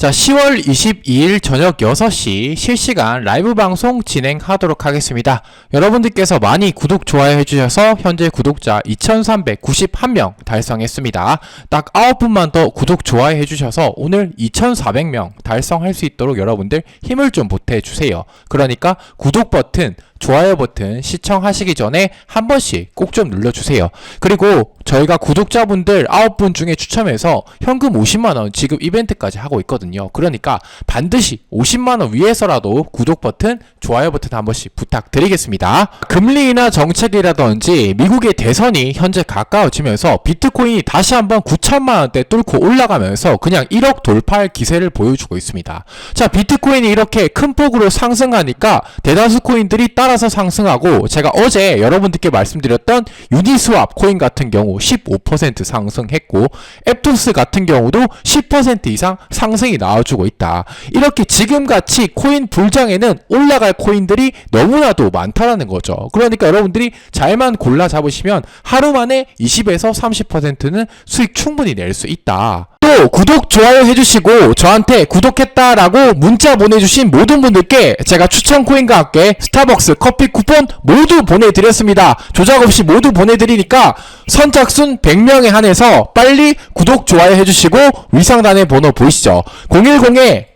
자, 10월 22일 저녁 6시 실시간 라이브 방송 진행하도록 하겠습니다. 여러분들께서 많이 구독, 좋아요 해주셔서 현재 구독자 2391명 달성했습니다. 딱 9분만 더 구독, 좋아요 해주셔서 오늘 2400명 달성할 수 있도록 여러분들 힘을 좀 보태주세요. 그러니까 구독 버튼, 좋아요 버튼 시청하시기 전에 한 번씩 꼭 좀 눌러주세요. 그리고 저희가 구독자분들 9분 중에 추첨해서 현금 50만원 지급 이벤트까지 하고 있거든요. 그러니까 반드시 50만원 위에서라도 구독 버튼, 좋아요 버튼 한 번씩 부탁드리겠습니다. 금리나 정책이라든지 미국의 대선이 현재 가까워지면서 비트코인이 다시 한번 9천만원대 뚫고 올라가면서 그냥 1억 돌파할 기세를 보여주고 있습니다. 자, 비트코인이 이렇게 큰 폭으로 상승하니까 대다수 코인들이 따 라서 상승하고 제가 어제 여러분들께 말씀드렸던 유니스왑 코인 같은 경우 15% 상승했고 앱토스 같은 경우도 10% 이상 상승이 나와주고 있다. 이렇게 지금같이 코인 불장에는 올라갈 코인들이 너무나도 많다라는 거죠. 그러니까 여러분들이 잘만 골라 잡으시면 하루 만에 20에서 30%는 수익 충분히 낼 수 있다. 또 구독 좋아요 해주시고 저한테 구독했다라고 문자 보내주신 모든 분들께 제가 추천 코인과 함께 스타벅스 커피 쿠폰 모두 보내드렸습니다. 조작 없이 모두 보내드리니까 선착순 100명에 한해서 빨리 구독 좋아요 해주시고 위상단의 번호 보이시죠? 010에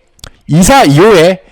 2425에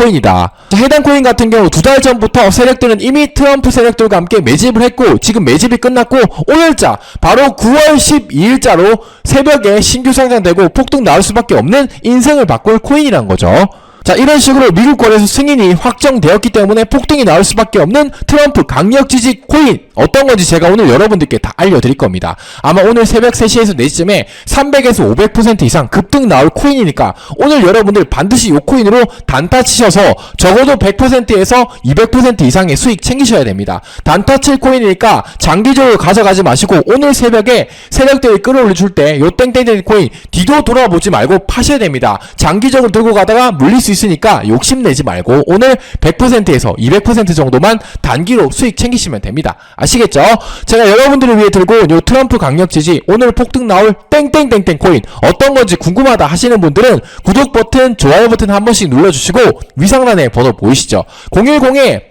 이다. 자, 해당 코인 같은 경우 두 달 전부터 세력들은 이미 트럼프 세력들과 함께 매집을 했고 지금 매집이 끝났고 오늘자 바로 9월 12일자로 새벽에 신규 상장되고 폭등 나올 수밖에 없는 인생을 바꿀 코인이란 거죠. 자 이런 식으로 미국 거래소 승인이 확정되었기 때문에 폭등이 나올 수밖에 없는 트럼프 강력 지지 코인 어떤 건지 제가 오늘 여러분들께 다 알려드릴 겁니다. 아마 오늘 새벽 3시에서 4시쯤에 300에서 500% 이상 급등 나올 코인이니까 오늘 여러분들 반드시 이 코인으로 단타 치셔서 적어도 100%에서 200% 이상의 수익 챙기셔야 됩니다. 단타 칠 코인이니까 장기적으로 가져가지 마시고 오늘 새벽에 세력들이 끌어올려 줄 때 요 땡땡땡 코인 뒤도 돌아보지 말고 파셔야 됩니다. 장기적으로 들고 가다가 물릴 수 있으니까 욕심내지 말고 오늘 100%에서 200% 정도만 단기로 수익 챙기시면 됩니다. 아시겠죠? 제가 여러분들을 위해 들고 온 요 트럼프 강력 지지 오늘 폭등 나올 땡땡땡땡 코인 어떤 건지 궁금하다 하시는 분들은 구독 버튼, 좋아요 버튼 한 번씩 눌러주시고 위상란에 번호 보이시죠? 010에